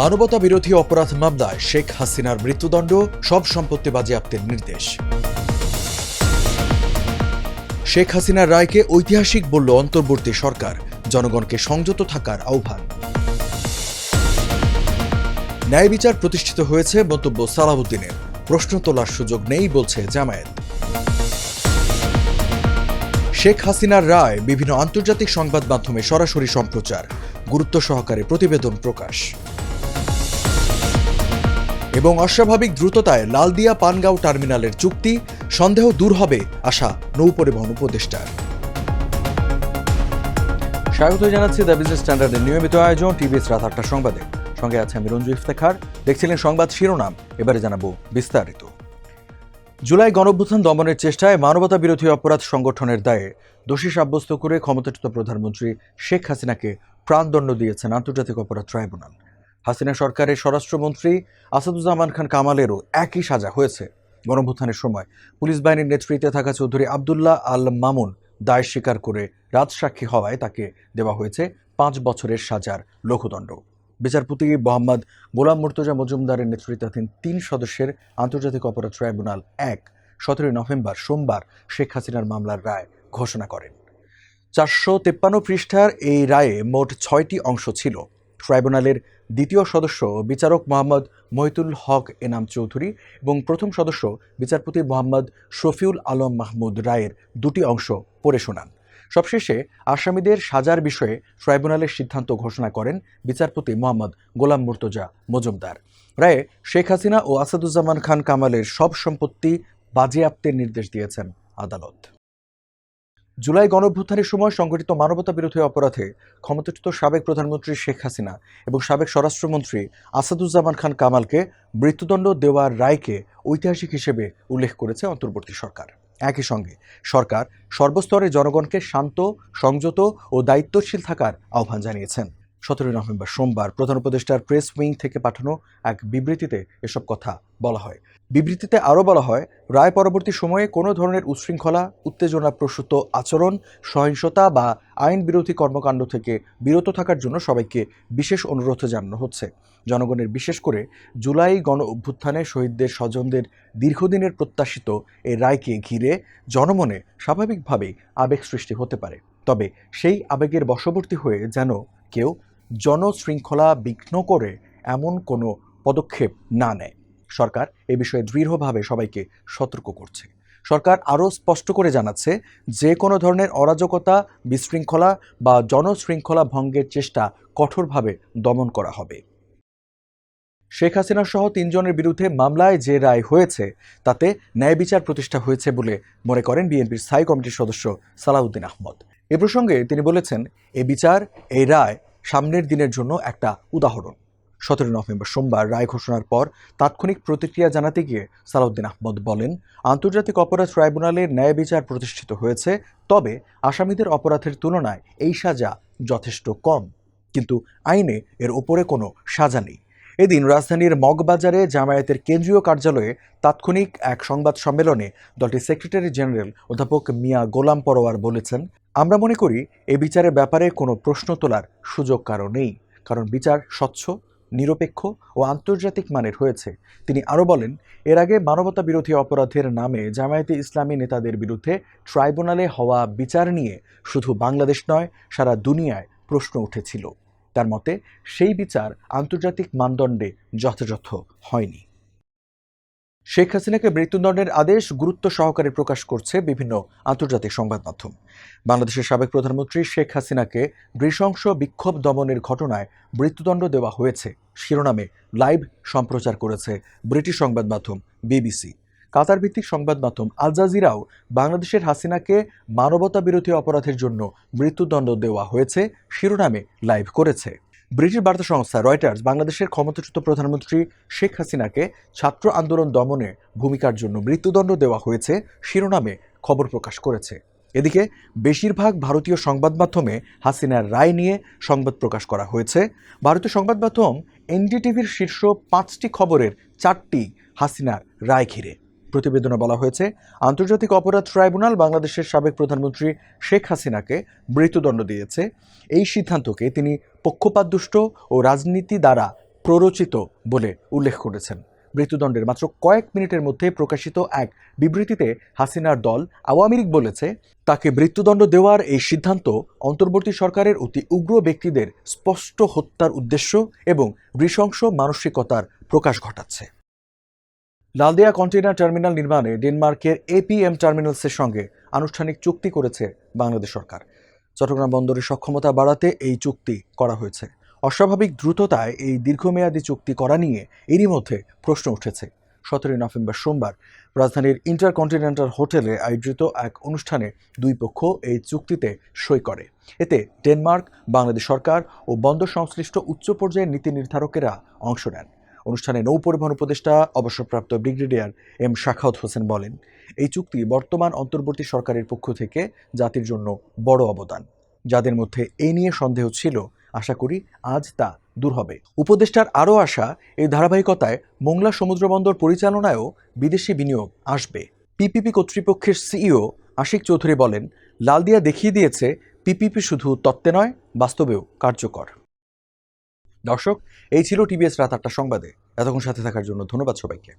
মানবতা বিরোধী অপরাধ মামলায় শেখ হাসিনার মৃত্যুদণ্ড, সব সম্পত্তি বাজেয়াপ্তের নির্দেশ। শেখ হাসিনার রায়কে ঐতিহাসিক বলল অন্তর্বর্তী সরকার, জনগণকে সংযত থাকার আহ্বান। ন্যায় বিচার প্রতিষ্ঠিত হয়েছে মন্তব্য সালাউদ্দিনের প্রশ্ন তোলার সুযোগ নেই বলছে জামায়াত। শেখ হাসিনার রায় বিভিন্ন আন্তর্জাতিক সংবাদ মাধ্যমে সরাসরি সম্প্রচার। গুরুত্ব সহকারে প্রতিবেদন প্রকাশ। এবং অস্বাভাবিক দ্রুততায় লালদিয়া পানগাঁও টার্মিনালের চুক্তি, সন্দেহ দূর হবে আশা নৌ পরিবহন উপদেষ্টার। স্বাগত জানাচ্ছি দ্য বিজনেস স্ট্যান্ডার্ডের নিয়মিত আয়োজন টিভিএস রাত আটটা সংবাদে। সঙ্গে আছে আমি রঞ্জু ইফতেখার। দেখছিলেন সংবাদ শিরোনাম, এবারে জানাব বিস্তারিত। জুলাই গণঅভ্যুত্থান দমনের চেষ্টায় মানবতা বিরোধী অপরাধ সংগঠনের দায়ে দোষী সাব্যস্ত করে ক্ষমতাচ্যুত প্রধানমন্ত্রী শেখ হাসিনাকে প্রাণদণ্ড দিয়েছেন আন্তর্জাতিক অপরাধ ট্রাইব্যুনাল। হাসিনা সরকারের স্বরাষ্ট্রমন্ত্রী আসাদুজ্জামান খান কামালেরও একই সাজা হয়েছে। গণঅভ্যুত্থানের সময় পুলিশ বাহিনীর নেতৃত্বে থাকা চৌধুরী আবদুল্লাহ আল মামুন দায় স্বীকার করে রাজসাক্ষী হওয়ায় তাকে দেওয়া হয়েছে পাঁচ বছরের সাজার লঘুদণ্ড। বিচারপতি মোহাম্মদ গোলাম মুর্তজা মজুমদারের নেতৃত্বাধীন তিন সদস্যের আন্তর্জাতিক অপরাধ ট্রাইব্যুনাল এক সতেরোই নভেম্বর সোমবার শেখ হাসিনার মামলার রায় ঘোষণা করেন। চারশো তেপ্পান্ন পৃষ্ঠার এই রায়ে মোট ছয়টি অংশ ছিল। ট্রাইব্যুনালের দ্বিতীয় সদস্য বিচারক মোহাম্মদ মহিতুল হক এনাম চৌধুরী এবং প্রথম সদস্য বিচারপতি মোহাম্মদ শফিউল আলম মাহমুদ রায়ের দুটি অংশ পড়ে শোনান। সবশেষে আসামিদের সাজার বিষয়ে ট্রাইব্যুনালের সিদ্ধান্ত ঘোষণা করেন বিচারপতি মোহাম্মদ গোলাম মুর্তজা মজুমদার। রায়ে শেখ হাসিনা ও আসাদুজ্জামান খান কামালের সব সম্পত্তি বাজেয়াপ্তের নির্দেশ দিয়েছেন আদালত। জুলাই গণঅভ্যুত্থানের সময় সংঘটিত মানবতা বিরোধী অপরাধে ক্ষমতাচ্যুত সাবেক প্রধানমন্ত্রী শেখ হাসিনা এবং সাবেক স্বরাষ্ট্রমন্ত্রী আসাদুজ্জামান খান কামালকে মৃত্যুদণ্ড দেওয়ার রায়কে ঐতিহাসিক হিসেবে উল্লেখ করেছে অন্তর্বর্তী সরকার। একই সঙ্গে সরকার সর্বস্তরে জনগণকে শান্ত, সংযত ও দায়িত্বশীল থাকার আহ্বান জানিয়েছেন। সতেরোই নভেম্বর সোমবার প্রধান উপদেষ্টার প্রেস উইং থেকে পাঠানো এক বিবৃতিতে এসব কথা বলা হয়। বিবৃতিতে আরও বলা হয়, রায় পরবর্তী সময়ে কোনো ধরনের উচ্ছৃঙ্খলা উত্তেজনা প্রসূত আচরণ, সহিংসতা বা আইন বিরোধী কর্মকাণ্ড থেকে বিরত থাকার জন্য সবাইকে বিশেষ অনুরোধ জানানো হচ্ছে। জনগণের বিশেষ করে জুলাই গণ অভ্যুত্থানে শহীদদের স্বজনদের দীর্ঘদিনের প্রত্যাশিত এই রায়কে ঘিরে জনমনে স্বাভাবিকভাবেই আবেগ সৃষ্টি হতে পারে। তবে সেই আবেগের বশবর্তী হয়ে যেন কেউ জনশৃঙ্খলা বিঘ্ন করে এমন কোনো পদক্ষেপ না নেয়। সরকার এ বিষয়ে দৃঢ়ভাবে সবাইকে সতর্ক করছে। সরকার আরও স্পষ্ট করে জানাচ্ছে, যে কোনো ধরনের অরাজকতা, বিশৃঙ্খলা বা জনশৃঙ্খলা ভঙ্গের চেষ্টা কঠোরভাবে দমন করা হবে। শেখ হাসিনা সহ তিনজনের বিরুদ্ধে মামলায় যে রায় হয়েছে, তাতে ন্যায় বিচার প্রতিষ্ঠা হয়েছে বলে মনে করেন বিএনপির স্থায়ী কমিটির সদস্য সালাউদ্দিন আহমদ। এ প্রসঙ্গে তিনি বলেছেন, এ বিচার এই রায় সামনের দিনের জন্য একটা উদাহরণ। সতেরো নভেম্বর সোমবার রায় ঘোষণার পর তাৎক্ষণিক প্রতিক্রিয়া জানাতে গিয়ে সালাউদ্দিন আহমদ বলেন, আন্তর্জাতিক অপরাধ ট্রাইব্যুনালের ন্যায় বিচার প্রতিষ্ঠিত হয়েছে, তবে আসামিদের অপরাধের তুলনায় এই সাজা যথেষ্ট কম। কিন্তু আইনে এর ওপরে কোনো সাজা নেই। এদিন রাজধানীর মগবাজারে জামায়াতের কেন্দ্রীয় কার্যালয়ে তাৎক্ষণিক এক সংবাদ সম্মেলনে দলটির সেক্রেটারি জেনারেল অধ্যাপক মিয়া গোলাম পরোয়ার বলেছেন, আমরা মনে করি এ বিচারের ব্যাপারে কোনো প্রশ্ন তোলার সুযোগ কারও নেই, কারণ বিচার স্বচ্ছ, নিরপেক্ষ ও আন্তর্জাতিক মানের হয়েছে। তিনি আরও বলেন, এর আগে মানবতা বিরোধী অপরাধের নামে জামায়াতে ইসলামী নেতাদের বিরুদ্ধে ট্রাইব্যুনালে হওয়া বিচার নিয়ে শুধু বাংলাদেশ নয়, সারা দুনিয়ায় প্রশ্ন উঠেছিল। তার মতে, সেই বিচার আন্তর্জাতিক মানদণ্ডে যথাযথ হয়নি। শেখ হাসিনাকে মৃত্যুদণ্ডের আদেশ গুরুত্ব সহকারে প্রকাশ করছে বিভিন্ন আন্তর্জাতিক সংবাদ মাধ্যম। বাংলাদেশের সাবেক প্রধানমন্ত্রী শেখ হাসিনাকে নৃশংস বিক্ষোভ দমনের ঘটনায় মৃত্যুদণ্ড দেওয়া হয়েছে। শিরোনামে লাইভ সম্প্রচার করেছে ব্রিটিশ সংবাদ মাধ্যম বিবিসি। কাতার ভিত্তিক সংবাদ মাধ্যম আল জাজিরাও বাংলাদেশের হাসিনাকে মানবতা বিরোধী অপরাধের জন্য মৃত্যুদণ্ড দেওয়া হয়েছে, শিরোনামে লাইভ করেছে। ব্রিটিশ বার্তা সংস্থা রয়টার্স বাংলাদেশের ক্ষমতাচ্যুত প্রধানমন্ত্রী শেখ হাসিনাকে ছাত্র আন্দোলন দমনে ভূমিকার জন্য মৃত্যুদণ্ড দেওয়া হয়েছে, শিরোনামে খবর প্রকাশ করেছে। এদিকে, বেশিরভাগ ভারতীয় সংবাদ মাধ্যমে হাসিনার রায় নিয়ে সংবাদ প্রকাশ করা হয়েছে। ভারতীয় সংবাদ মাধ্যম এনডিটিভির শীর্ষ পাঁচটি খবরের চারটি হাসিনার রায় ঘিরে। প্রতিবেদনে বলা হয়েছে, আন্তর্জাতিক অপরাধ ট্রাইব্যুনাল বাংলাদেশের সাবেক প্রধানমন্ত্রী শেখ হাসিনাকে মৃত্যুদণ্ড দিয়েছে। এই সিদ্ধান্তকে তিনি পক্ষপাতদুষ্ট ও রাজনীতি দ্বারা প্ররোচিত বলে উল্লেখ করেছেন। মৃত্যুদণ্ডের মাত্র কয়েক মিনিটের মধ্যে প্রকাশিত এক বিবৃতিতে হাসিনার দল আওয়ামী লীগ বলেছে, তাকে মৃত্যুদণ্ড দেওয়ার এই সিদ্ধান্ত অন্তর্বর্তী সরকারের অতি উগ্র ব্যক্তিদের স্পষ্ট হত্যার উদ্দেশ্য এবং নৃশংস মানসিকতার প্রকাশ ঘটাচ্ছে। লালদিয়া কন্টেইনার টার্মিনাল নির্মাণে ডেনমার্কের এপিএম টার্মিনালসের সঙ্গে আনুষ্ঠানিক চুক্তি করেছে বাংলাদেশ সরকার। চট্টগ্রাম বন্দরের সক্ষমতা বাড়াতে এই চুক্তি করা হয়েছে। অস্বাভাবিক দ্রুততায় এই দীর্ঘমেয়াদী চুক্তি করা নিয়ে এরই মধ্যে প্রশ্ন উঠেছে। সতেরোই নভেম্বর সোমবার রাজধানীর ইন্টারকন্টিনেন্টাল হোটেলে আয়োজিত এক অনুষ্ঠানে দুই পক্ষ এই চুক্তিতে সই করে। এতে ডেনমার্ক, বাংলাদেশ সরকার ও বন্দর সংশ্লিষ্ট উচ্চ পর্যায়ের নীতি নির্ধারকেরা অংশ নেন। অনুষ্ঠানে নৌ পরিবহন উপদেষ্টা, অবসরপ্রাপ্ত ব্রিগেডিয়ার এম শাখাউত হোসেন বলেন, এই চুক্তি বর্তমান অন্তর্বর্তী সরকারের পক্ষ থেকে জাতির জন্য বড় অবদান। যাদের মধ্যে এই নিয়ে সন্দেহ ছিল, আশা করি আজ তা দূর হবে। উপদেষ্টার আরও আশা এই ধারাবাহিকতায় মোংলা সমুদ্র বন্দর পরিচালনায়ও বিদেশি বিনিয়োগ আসবে। পিপিপি কর্তৃপক্ষের সিইও আশিক চৌধুরী বলেন, লালদিয়া দেখিয়ে দিয়েছে, পিপিপি শুধু তত্ত্বে নয়, বাস্তবেও কার্যকর। দর্শক এই ছিল টিভিএস রাত আটটা সংবাদে। এতক্ষণ সাথে থাকার জন্য ধন্যবাদ সবাইকে।